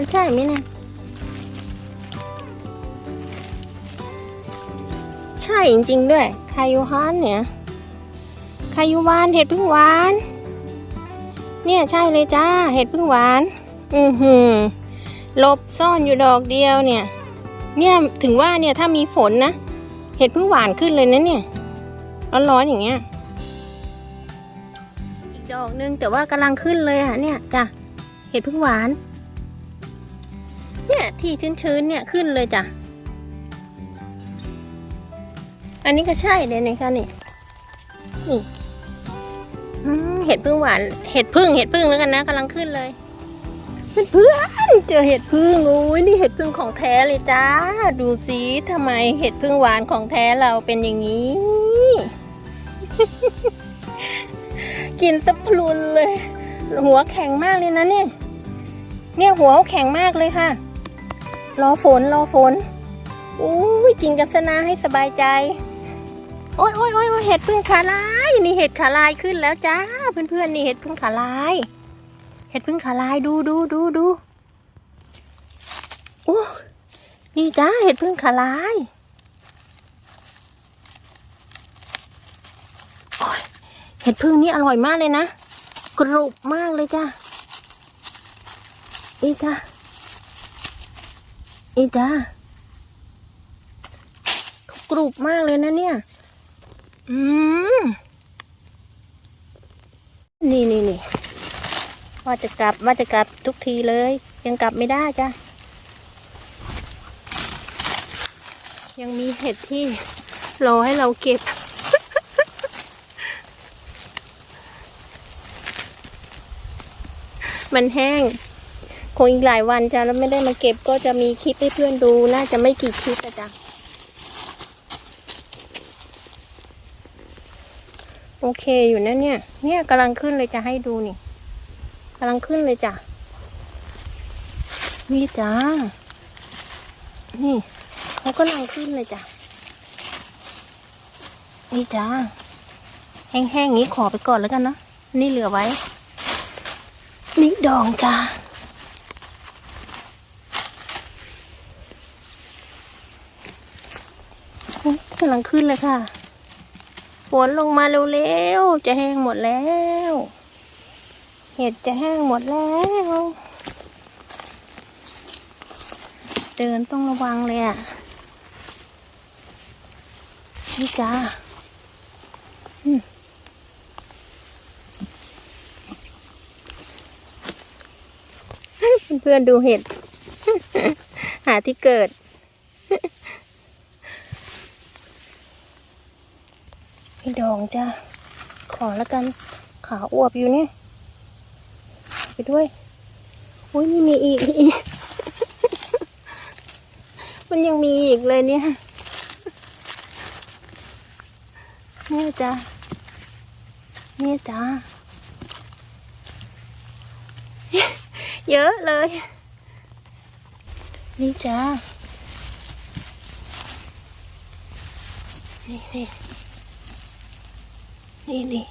มันใช่ไหมเนี่ย ใช่จริงๆด้วย คายูฮานเนี่ยคายูวานเห็ดพึ่งหวาน เนี่ยใช่เลยจ้า เห็ดพึ่งหวาน อือหือหลบซ่อนอยู่ดอกเดียวเนี่ย เนี่ยถึงว่าเนี่ยถ้ามีฝนนะ เห็ดพึ่งหวานขึ้นเลยนะเนี่ย ร้อนๆอย่างเงี้ย อีกดอกนึงแต่ว่ากำลังขึ้นเลยอะเนี่ยจ้ะ เห็ดพึ่งหวาน ที่ชื้นๆเนี่ยขึ้นเลยจ้ะ อันนี้ก็ใช่เลยนะคะนี่นี่เห็ดพึ่งหวาน เห็ดพึ่งเห็ดพึ่งแล้วกันนะกำลังขึ้นเลยเพื่อนเจอเห็ดพึ่งโอ้ยนี่เห็ดพึ่งของแท้เลยจ้า ดูสิทำไมเห็ดพึ่งหวานของแท้เราเป็นอย่างนี้ กินสะพลุนเลย หัวแข็งมากเลยนะเนี่ย เนี่ยหัวแข็งมากเลยค่ะ รอฝนรอฝนอุ้ยกินกัสนาให้สบายใจโอ้ยโอ้ยโอ้ยโอ้ยเห็ดพึ่งขาลายนี่เห็ดขาลายขึ้นแล้วจ้าเพื่อนๆนี่เห็ดพึ่งขาลาย เห็ดพึ่งขาลายดูดูดูดูโอ้นี่จ้าเห็ดพึ่งขาลายโอ้ยเห็ดพึ่งนี่อร่อยมากเลยนะกรุบมากเลยจ้าอีจ้า อีจ้ากรุบมากเลยนะเนี่ย อืม นี่นี่นี่ว่าจะกลับว่าจะกลับทุกทีเลย ยังกลับไม่ได้จ้ะ ยังมีเห็ดที่รอให้เราเก็บมันแห้ง คงอีกหลายวันจ้ะแล้วไม่ได้มาเก็บก็จะมีคลิปให้เพื่อนดูน่าจะไม่กี่คลิปอะจ้ะโอเคอยู่นะเนี่ย เนี่ยกำลังขึ้นเลยจะให้ดูนี่กำลังขึ้นเลยจ้ะนี่จ้า นี่เขากำลังขึ้นเลยจ้ะนี่จ้า แห้งๆอย่างนี้ขอไปก่อนแล้วกันเนาะนี่เหลือไว้ นี่ดองจ้า กำลังขึ้นเลยค่ะ ฝนลงมาเร็วๆ จะแห้งหมดแล้ว เห็ดจะแห้งหมดแล้ว เดินต้องระวังเลยอะ นี่จ้าเพื่อนๆดูเห็ด หาที่เกิด พี่ด องจ้าขอแล้วกันขาอวบอยู่เนี่ย ไปด้วย อุ้ยนี่มีอีกมีอีก มันยังมีอีกเลยเนี่ย เนี่ยจ้าเนี่ยจ้าเยอะเลย นี่จ้านี่นี่ นี่นี่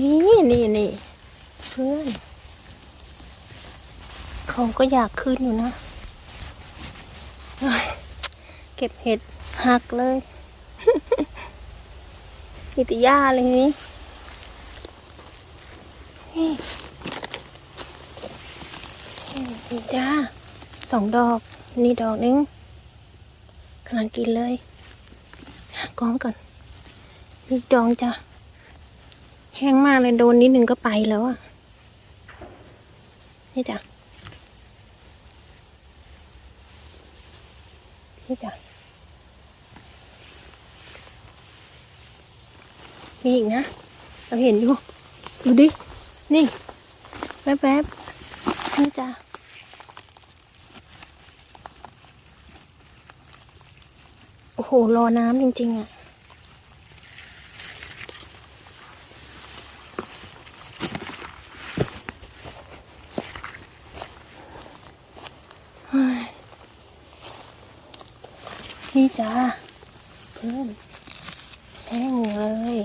นี่นี่นี่เพื่อนเขาก็อยากขึ้นอยู่นะ เก็บเห็ดหักเลยมีแต่หญ้าอะไรนี้นี่นี่จ้า สองดอก นี่ดอกนึงกำลังกินเลยก้อมก่อนนี่ดองจ้ะแห้งมากเลยโดนนิดนึงก็ไปแล้วอะ นี่จ้ะนี่จ้ะมีอีกนะ เราเห็นอยู่ ดูดิ นี่แป๊บๆนี่จ้ะ อ้โห รอน้ำจริง ๆ อะ นี่จ้าเพื่อนแแห้งเลย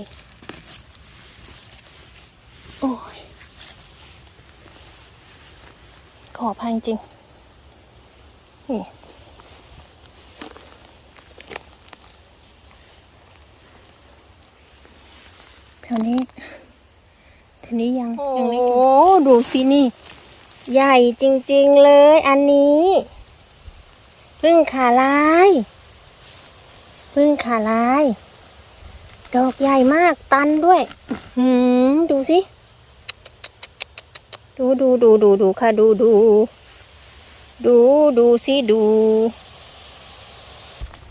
โอ้ย ขอพังจริง นี่ ถวนี้แถวนี้ยังโอ้ยังไม่โหดูสินี่ ใหญ่จริงๆเลยอันนี้พึ่งขาลายพึ่งขาลาย ดอกใหญ่มากตันด้วย หืมดูสิดูดูดูดูดูค่ะดูดู ดูดูสิดู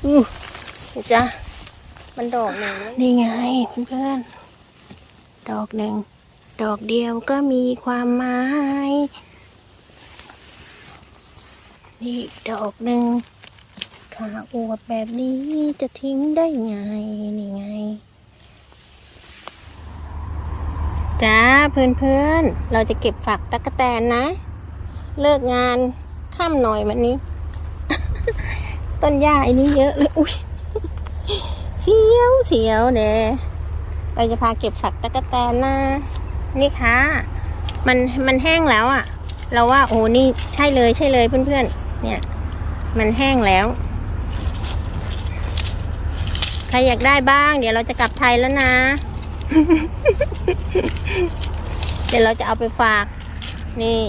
อือจ้ะมันดอกหนึ่งแล้วนี่ไงเพื่อนๆ ดอกหนึ่ง ดอกเดียวก็มีความหมาย นี่ดอกหนึ่งขาอวบแบบนี้จะทิ้งได้ไง นี่ไง จ้าเพื่อนๆ เราจะเก็บฝักตะกแตนนะ เลิกงานค่ำหน่อยวันนี้ ต้นหญ้าไอ้นี้เยอะเลย อุ้ยเสียวเสียวเน่ เราจะพาเก็บฝักตะกะแตนนะนี่ค่ะ มันมันแห้งแล้วอะ่ะ เราว่าโอ้นี่ใช่เลยใช่เลยเพื่อนๆ เนี่ย มันแห้งแล้ว ใครอยากได้บ้าง เดี๋ยวเราจะกลับไทยแล้วนะ เดี๋ยวเราจะเอาไปฝาก นี่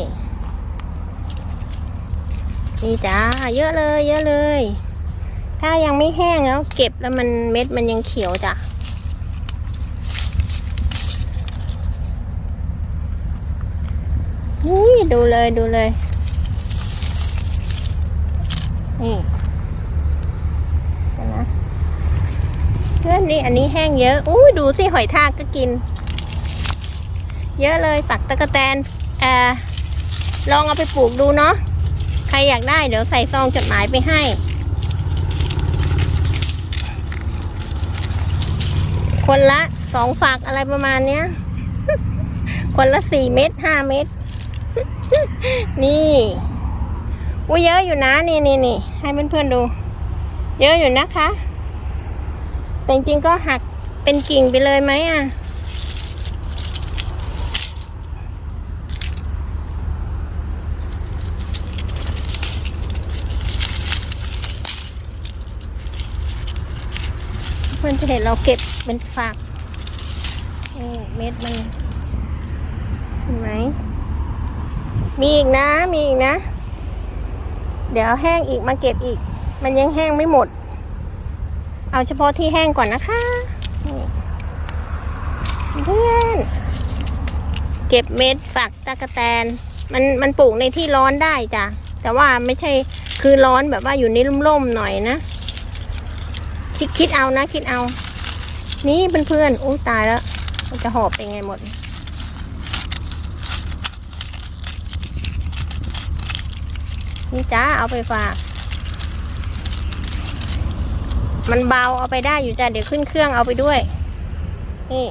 นี่จ้าเยอะเลย เยอะเลย ถ้ายังไม่แห้งแล้ว เก็บแล้วมันเม็ดมันยังเขียวจ้ะี่ดูเลยดูเลย นี่นะเพื่อนนี่อันนี้แห้งเยอะอู้ดูสิหอยทากก็กิน เยอะเลยปักตะกะแตนเออลองเอาไปปลูกดูเนาะใครอยากได้เดี๋ยวใส่ซองจดหมายไปให้คนละสองฝักอะไรประมาณเนี้ย คนละสี่เม็ดห้าเม็ด นี่อุ้ยเยอะอยู่นะนี่นี่นี่ให้เพื่อนๆดู เยอะอยู่นะคะ แต่จริงๆก็หักเป็นกิ่งไปเลยไหมอะเพื่อนจะเห็นเราเก็บเป็นฝักเม็ดมันเห็นไหม มีอีกนะ มีอีกนะ เดี๋ยวแห้งอีกมาเก็บอีก มันยังแห้งไม่หมด เอาเฉพาะที่แห้งก่อนนะคะเพื่อนเก็บเม็ดฝักตะกะแตน มันมันปลูกในที่ร้อนได้จ้ะ แต่ว่าไม่ใช่คือร้อนแบบว่าอยู่ในร่มๆหน่อยนะ คิดคิดเอานะ คิดเอา นี่เพื่อนๆอุ้ยตายแล้ว มันจะหอบเป็นไงหมด นี่จ้าเอาไปฝาก มันเบาเอาไปได้อยู่จ้าเดี๋ยวขึ้นเครื่องเอาไปด้วย นี่